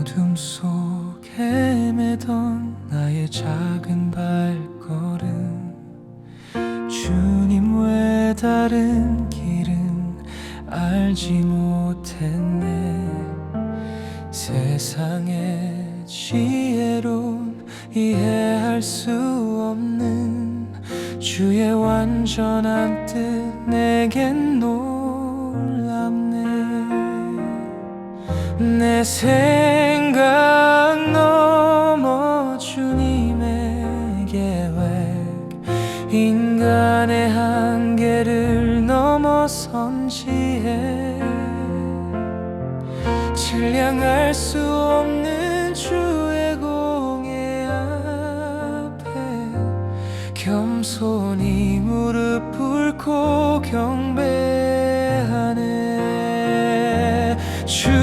어둠 속에 매던 나의 작은 발걸음. 주님 외 다른 길은 알지 못했네. 세상의 지혜로운 이해할 수 없는 주의 완전한 뜻 내겐 놀 내 생각 넘어 주님의 계획. 인간의 한계를 넘어 선 지혜 질량할 수 없는 주의 공의 앞에 겸손히 무릎 꿇고 경배하네. 주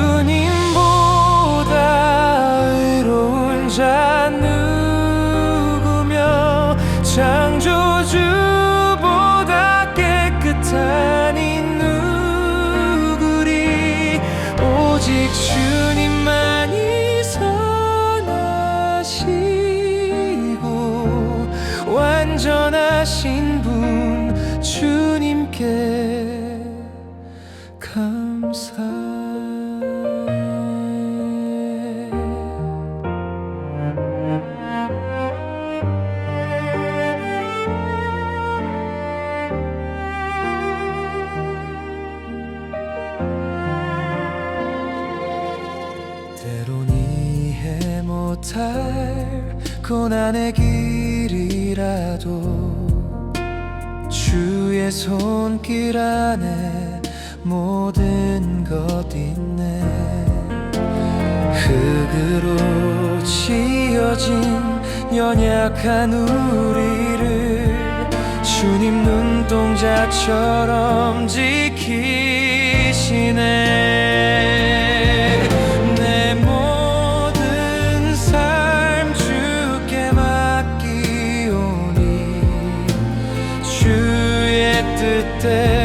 창조주보다 깨끗한 이 누구리? 오직 주님만이 선하시고 완전하신 못할 고난의 길이라도 주의 손길 안에 모든 것 있네. 흙으로 지어진 연약한 우리를 주님 눈동자처럼 지키시네 verte.